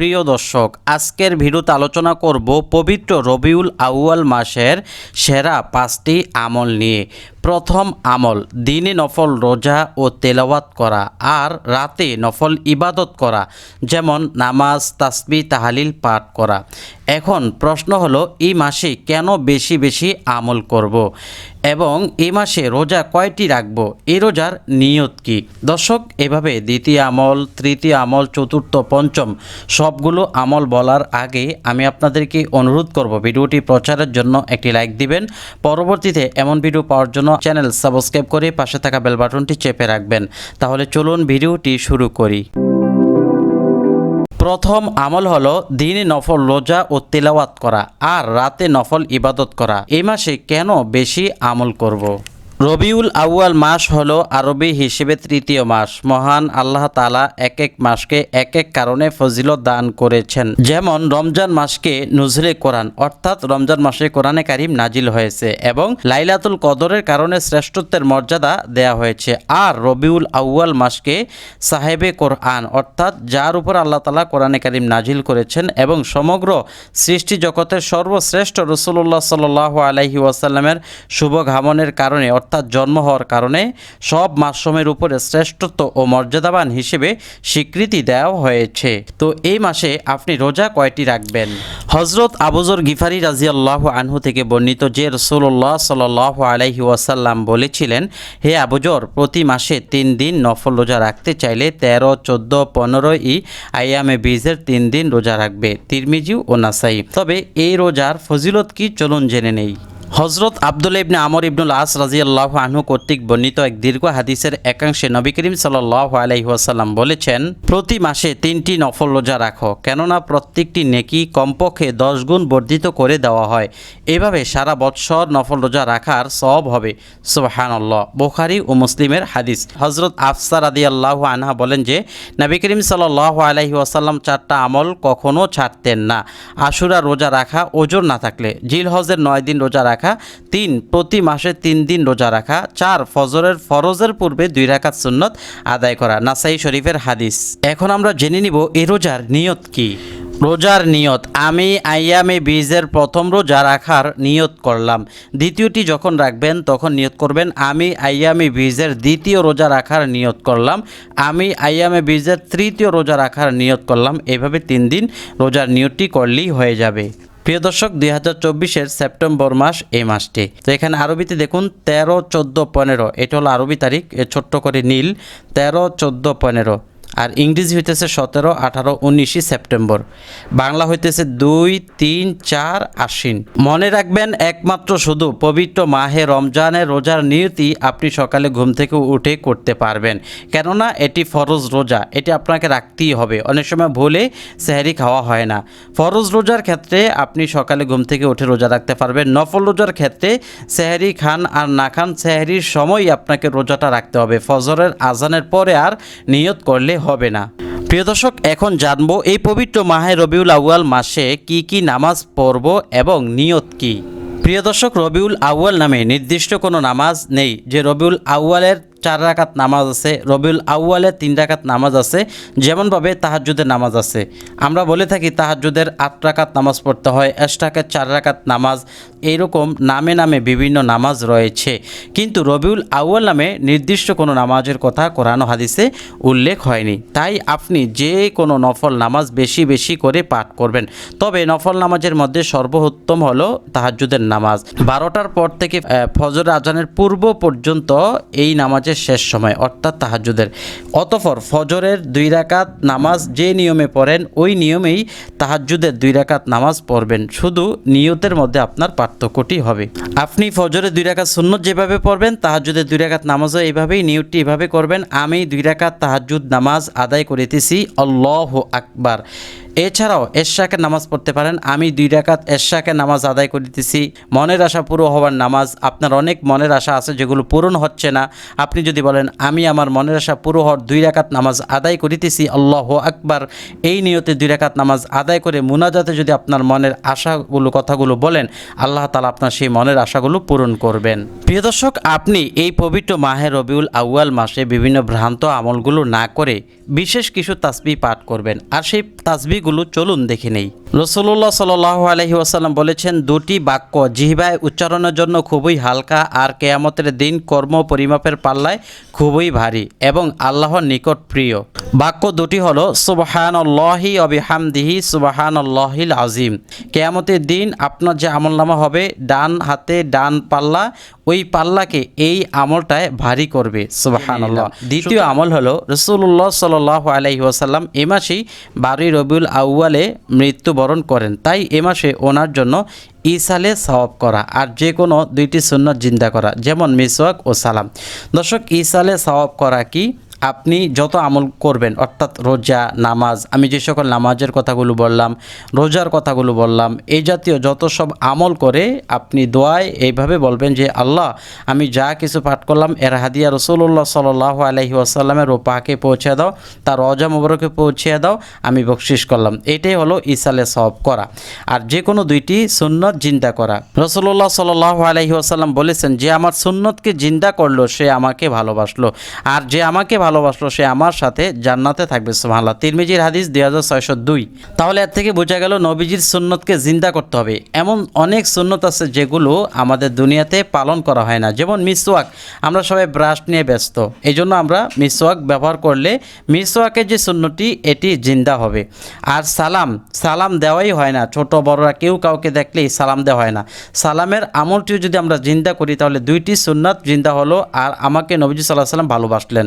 প্রিয় দর্শক, আজকের ভিডিওতে আলোচনা করব পবিত্র রবিউল আউয়াল মাসের সেরা পাঁচটি আমল নিয়ে। প্রথম আমল, দিনে নফল রোজা ও তেলাওয়াত করা আর রাতে নফল ইবাদত করা, যেমন নামাজ, তাসবি, তাহালিল পাঠ করা। এখন প্রশ্ন হলো, এই মাসে কেন বেশি বেশি আমল করব। এবং এই মাসে রোজা কয়টি রাখব? এই রোজার নিয়ত কি? দর্শক, এভাবে দ্বিতীয় আমল, তৃতীয় আমল, চতুর্থ, পঞ্চম সবগুলো আমল বলার আগে আমি আপনাদেরকে অনুরোধ করব ভিডিওটি প্রচারের জন্য একটি লাইক দিবেন। পরবর্তীতে এমন ভিডিও পাওয়ার জন্য চ্যানেল সাবস্ক্রাইব করে পাশে থাকা বেল বাটনটি চেপে রাখবেন। তাহলে চলুন ভিডিওটি শুরু করি। প্রথম আমল হলো দিনে নফল রোজা ও তেলাওয়াত করা আর রাতে নফল ইবাদত করা। এই মাসে কেন বেশি আমল করব। রবিউল আউয়াল মাস হলো আরবি হিসেবে তৃতীয় মাস। মহান আল্লাহ তালা এক এক মাসকে এক এক কারণে ফজিলত দান করেছেন। যেমন রমজান মাসকে নজরে কোরআন, অর্থাৎ রমজান মাসে কোরআনে কারিম নাজিল হয়েছে এবং লাইলাতুল কদরের কারণে শ্রেষ্ঠত্বের মর্যাদা দেয়া হয়েছে। আর রবিউল আউয়াল মাসকে সাহেবে কোরআন, অর্থাৎ যার উপর আল্লাহ তালা কোরআনে কারিম নাজিল করেছেন এবং সমগ্র সৃষ্টি জগতের সর্বশ্রেষ্ঠ রসুল্লাহ সাল আলাইহি ওয়াসাল্লামের শুভ ঘামনের কারণে জন্ম হওয়ার কারণে সব মাসমের উপরে শ্রেষ্ঠত্ব ও মর্যাদাবান হিসেবে স্বীকৃতি দেওয়া হয়েছে। তো এই মাসে আপনি রোজা কয়টি রাখবেন? হজরত আবুজর গিফারি রাজিয়াল্লাহ আনহু থেকে বর্ণিত যে রসুল্লাহ সাল আলাইহি ওয়াসাল্লাম বলেছিলেন, হে আবুজর, প্রতি মাসে তিন দিন নফল রোজা রাখতে চাইলে তেরো, চোদ্দ, পনেরো ই আইয়ামে বীজের তিন দিন রোজা রাখবে। তিরমিজিউ ও নাসাই। তবে এই রোজার ফজিলত কি? চলুন জেনে নেই। হজরত আব্দুল ইবনে আমর ইবনুল আস রাজিয়াল্লাহ আনহু কর্তৃক বর্ণিত এক দীর্ঘ হাদিসের একাংশে নবী করিম সাল্লাহ আলাইহাসাল্লাম বলেছেন, প্রতি মাসে তিনটি নফল রোজা রাখো, কেননা প্রত্যেকটি নেকি কমপক্ষে দশ গুণ বর্ধিত করে দেওয়া হয়। এভাবে সারা বৎসর নফল রোজা রাখার সব হবে। সুবাহানল্লাহ, বোখারি ও মুসলিমের হাদিস। হজরত আফসা রাদিয়াল্লাহ আনহা বলেন যে, নবী করিম সাল্লাহ আলাইহি ওয়াসাল্লাম চারটা আমল কখনও ছাড়তেন না। আশুরা রোজা রাখা ওজোর না থাকলে জিল হজের নয় দিন রোজা রাখা তিন, প্রতি মাসে তিন দিন রোজা রাখা, চার, ফজরের ফরজের পূর্বে দুই রাকাত সুন্নত আদায় করা। নাসাই শরীফের হাদিস। এখন আমরা জেনে নিব এ রোজার নিয়ত কি? রোজার নিয়ত, আমি আইয়ামে বীজের প্রথম রোজা রাখার নিয়ত করলাম। দ্বিতীয়টি যখন রাখবেন, তখন নিয়ত করবেন, আমি আইয়ামে বীজের দ্বিতীয় রোজা রাখার নিয়ত করলাম, আমি আইয়ামে বীজের তৃতীয় রোজা রাখার নিয়ত করলাম। এভাবে তিন দিন রোজার নিয়তটি করলেই হয়ে যাবে। প্রিয় দর্শক, দুই হাজার চব্বিশের সেপ্টেম্বর মাস এই মাসটি। তো এখানে আরবিতে দেখুন, তেরো, চোদ্দ, পনেরো। এটা হলো আরবি তারিখ ছোট্ট করে নীল, তেরো, চোদ্দ, পনেরো। আর ইংরেজি হইতেছে সতেরো, আঠারো, উনিশে সেপ্টেম্বর। বাংলা হইতেছে দুই, তিন, চার, আশ্বিন। মনে রাখবেন, একমাত্র শুধু পবিত্র মাহে রমজানের রোজার নিয়তি আপনি সকালে ঘুম থেকে উঠে করতে পারবেন। কেননা, এটি ফরজ রোজা, এটি আপনাকে রাখতেই হবে। অনেক সময় ভুলে সেহারি খাওয়া হয় না। ফরজ রোজার ক্ষেত্রে আপনি সকালে ঘুম থেকে উঠে রোজা রাখতে পারবেন। নফল রোজার ক্ষেত্রে সেহারি খান আর না খান, সেহারির সময় আপনাকে রোজাটা রাখতে হবে। ফজরের আজানের পরে আর নিয়ত করলে হবে না। প্রিয় দর্শক, এখন জানব এই পবিত্র মাহে রবিউল আউয়াল মাসে কি কি নামাজ পড়ব এবং নিয়ত কি। প্রিয় দর্শক, রবিউল আউয়াল নামে নির্দিষ্ট কোনো নামাজ নেই যে রবিউল আউয়ালের চার রাকাত নামাজ আছে, রবিউল আউয়ালের তিন রাকাত নামাজ আছে, যেমনভাবে তাহাজুদের নামাজ আছে। আমরা বলে থাকি তাহাজুদের আট রাকাত নামাজ পড়তে হয় এশটাকের চার রাকাত নামাজ, এইরকম নামে নামে বিভিন্ন নামাজ রয়েছে। কিন্তু রবিউল আউয়াল নামে নির্দিষ্ট কোনো নামাজের কথা কোরআন হাদিসে উল্লেখ হয়নি। তাই আপনি যে কোনো নফল নামাজ বেশি বেশি করে পাঠ করবেন। তবে নফল নামাজের মধ্যে সর্বোত্তম হলো তাহাজুদের নামাজ। বারোটার পর থেকে ফজর আজানের পূর্ব পর্যন্ত এই নামাজের শেষ সময়, অর্থাৎ তাহাজুদের অতফর ফজরের দুই রাকাত নামাজ যে নিয়মে পড়েন, ওই নিয়মেই তাহাজুদের দুই রাকাত নামাজ পড়বেন। শুধু নিয়তের মধ্যে আপনার পার্থক্যটি হবে। আপনি ফজরের দুই রাকাত সুন্নত যেভাবে পড়বেন তাহাজুদের দুই রাকাত নামাজও এইভাবেই, নিয়তটি এভাবে করবেন, আমি দুই রাকাত তাহাজুদ নামাজ আদায় করিতেছি, আল্লাহ আকবার। এছাড়াও এশাকের নামাজ পড়তে পারেন, আমি দুই রাকাত এশাকের নামাজ আদায় করিতেছি। মনের আশা পুরো হওয়ার নামাজ, আপনার অনেক মনের আশা আছে যেগুলো পূরণ হচ্ছে না। আপনি যদি বলেন, আমি আমার মনের আশা পুরো হওয়ার দুই রাকাত নামাজ আদায় করিতেছি, আল্লাহ আকবার। এই নিয়তে দুই রাকাত নামাজ আদায় করে মুনাজাতে যদি আপনার মনের আশাগুলো, কথাগুলো বলেন, আল্লাহ তালা আপনার সেই মনের আশাগুলো পূরণ করবেন। প্রিয় দর্শক, আপনি এই পবিত্র মাহে রবিউল আউয়াল মাসে বিভিন্ন ভ্রান্ত আমলগুলো না করে বিশেষ কিছু তাসবি পাঠ করবেন। আর সেই তাসবিগুলো চলুন দেখে নেই। রসুল্লাহ সাল আলহি ওয়াসাল্লাম বলেছেন দুটি বাক্য জিহবায় উচ্চারণের জন্য খুবই হালকা আর কেয়ামতের দিন কর্ম পরিমাপের পাল্লায় খুবই ভারী এবং আল্লাহর নিকট প্রিয়। বাক্য দুটি হলো সুবাহান আল্লাহি অবিহামদিহি সুবাহান আল্লাহিল আজিম কেয়ামতের দিন আপনার যে আমলনামা হবে ডান হাতে ডান পাল্লা ওই পাল্লাকে এই আমলটায় ভারী করবে সুবাহান আল্লাহ দ্বিতীয় আমল হলো রসুল্লাহ সাল আলহি ওয়াসাল্লাম এ মাসেই বারোই রবিউল আউয়ালে মৃত্যুবরণ করেন। তাই এ মাসে ওনার জন্য ইসালে সওয়াব করা আর যে কোনো দুইটি সুন্নত জিন্দা করা, যেমন মিসওয়াক ও সালাম। দর্শক ইসালে সওয়াব করা কি? আপনি যত আমল করবেন, অর্থাৎ রোজা, নামাজ, আমি যে সকল নামাজের কথাগুলো বললাম, রোজার কথাগুলো বললাম, এই জাতীয় যত সব আমল করে আপনি দোয়ায় এইভাবে বলবেন যে, আল্লাহ, আমি যা কিছু পাঠ করলাম, এর হাদিয়া রসুল্লাহ সাল আলহি আসাল্লামের রোপাকে পৌঁছে দাও, তার রজা মোবরকে পৌঁছে দাও, আমি বকশিস করলাম। এটাই হলো ইসালে সব করা। আর যে কোনো দুইটি সুন্নত জিন্দা করা। রসুল্লাহ সাল আলহি আসাল্লাম বলেছেন, যে আমার সুন্নতকে জিন্দা করল, সে আমাকে ভালোবাসলো। আর যে আমাকে ভালোবাসলো, সে আমার সাথে জান্নাতে থাকবে, সুবহানাল্লাহ। তিরমিজির হাদিস দুই হাজার ছয়শো দুই। তাহলে এর থেকে বোঝা গেল নবীজির সুন্নতকে জিন্দা করতে হবে। এমন অনেক সুন্নত আছে যেগুলো আমাদের দুনিয়াতে পালন করা হয় না। যেমন মিসওয়াক, আমরা সবাই ব্রাশ নিয়ে ব্যস্ত। এই জন্য আমরা মিসওয়াক ব্যবহার করলে মিসওয়াকের যে সুন্নতি, এটি জিন্দা হবে। আর সালাম সালাম দেওয়াই হয় না। ছোট বড়রা কেউ কাউকে দেখলেই সালাম দেওয়া হয় না। সালামের আমলটিও যদি আমরা জিন্দা করি, তাহলে দুইটি সুন্নাত জিন্দা হলো। আর আমাকে নবীজি সাল্লাহ সাল্লাম ভালোবাসলেন।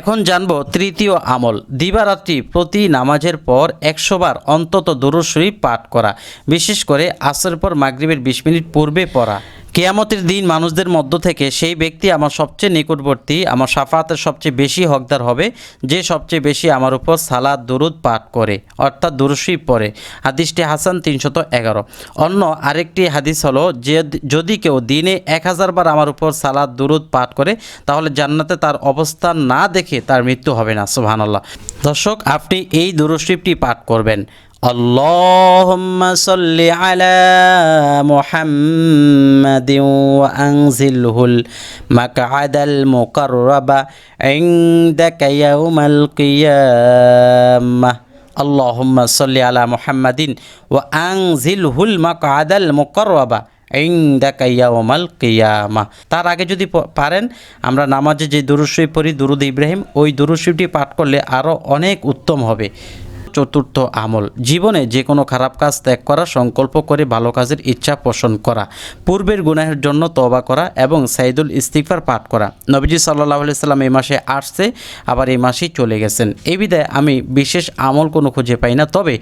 এখন জানব তৃতীয় আমল। দিবারাত্রি প্রতি নামাজের পর একশোবার অন্তত দরুদ পাঠ করা, বিশেষ করে আসরের পর মাগরীবের বিশ মিনিট পূর্বে পড়া। কেয়ামতের দিন মানুষদের মধ্য থেকে সেই ব্যক্তি আমার সবচেয়ে নিকটবর্তী, আমার সাফাতের সবচেয়ে বেশি হকদার হবে, যে সবচেয়ে বেশি আমার উপর সালাদ দুরুদ পাঠ করে, অর্থাৎ দুরুশি পড়ে। হাদিসটি হাসান তিনশত এগারো। অন্য আরেকটি হাদিস হলো, যে যদি কেউ দিনে এক হাজার বার আমার উপর সালাদ দুরুদ পাঠ করে, তাহলে জান্নাতে তার অবস্থান না দেখে তার মৃত্যু হবে না, সুবহানাল্লাহ। দর্শক, আপনি এই দুরুশিফটি পাঠ করবেন। اللهم صل على محمد وأنزله المقعد المقرب عندك يوم القيامة اللهم صل على محمد وأنزله المقعد المقرب ইংদাকা ইয়াউমাল কিয়ামা তার আগে যদি প- পারেন আমরা নামাজে যে দুরুশরীফ পড়ি দুরুদ ইব্রাহিম ওই দুরুশরীফটি পাঠ করলে আরও অনেক উত্তম হবে চতুর্থ আমল। জীবনে যে কোনো খারাপ কাজ ত্যাগ করা, সংকল্প করে ভালো কাজের ইচ্ছা পোষণ করা, পূর্বের গুনাহের জন্য তওবা করা এবং সাইদুল ইস্তিকফার পাঠ করা। নবীজি সাল্লাহ সাল্লাম এই মাসে আসছে, আবার এই মাসেই চলে গেছেন। এই বিধায় আমি বিশেষ আমল কোনো খুঁজে পাই না, তবে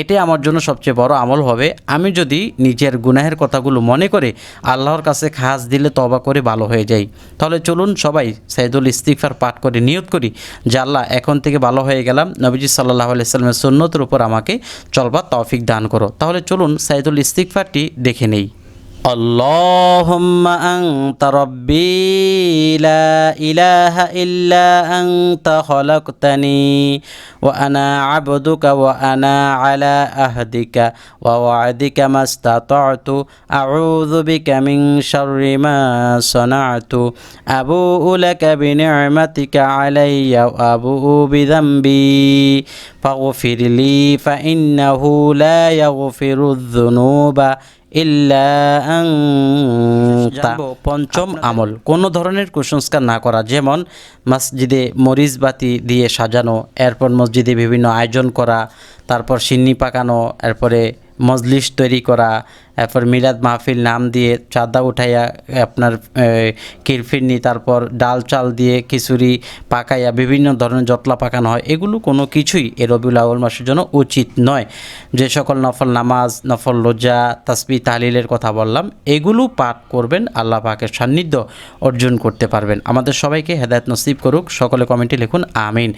এটাই আমার জন্য সবচেয়ে বড় আমল হবে। আমি যদি নিজের গুনাহের কথাগুলো মনে করে আল্লাহর কাছে খাস দিলে তবা করে ভালো হয়ে যাই। তাহলে চলুন সবাই সাইদুল ইস্তিকফার পাঠ করে নিয়ত করি যে, আল্লাহ, এখন থেকে ভালো হয়ে গেলাম। নবীজি সাল্লাহ আলাইসাল্লামের সুন্নতের উপর আমাকে চলবার তৌফিক দান করো তাহলে চলুন সাইদুল ইস্তিকফারটি দেখে নেই اللهم أنت ربي لا إله إلا أنت خلقتني وأنا عبدك وأنا على أهدك ووعدك ما استطعت أعوذ بك من شر ما صنعت أبوء لك بنعمتك علي وأبوء بذنبي فاغفر لي فإنه لا يغفر الذنوب ইল্লা জানবো পঞ্চম আমল কোনো ধরনের কুসংস্কার না করা যেমন মসজিদে মরিচ বাতি দিয়ে সাজানো এরপর মসজিদে বিভিন্ন আয়োজন করা, তারপর সিন্নি পাকানো, এরপরে মজলিস তৈরি করা, এরপর মিলাদ মাহফিল নাম দিয়ে চাঁদা উঠাইয়া আপনার কিরফিরনি, তারপর ডাল চাল দিয়ে খিচুড়ি পাকাইয়া বিভিন্ন ধরনের জটলা পাকানো হয়। এগুলো কোনো কিছুই এ রবিউল আউল মাসের জন্য উচিত নয়। যে সকল নফল নামাজ, নফল রোজা তাসবি তাহলিলের কথা বললাম, এগুলো পাঠ করবেন, আল্লাহ পাকের সান্নিধ্য অর্জন করতে পারবেন। আমাদের সবাইকে হেদায়ত নসিব করুক, সকলে কমেন্টে লিখুন, আমিন।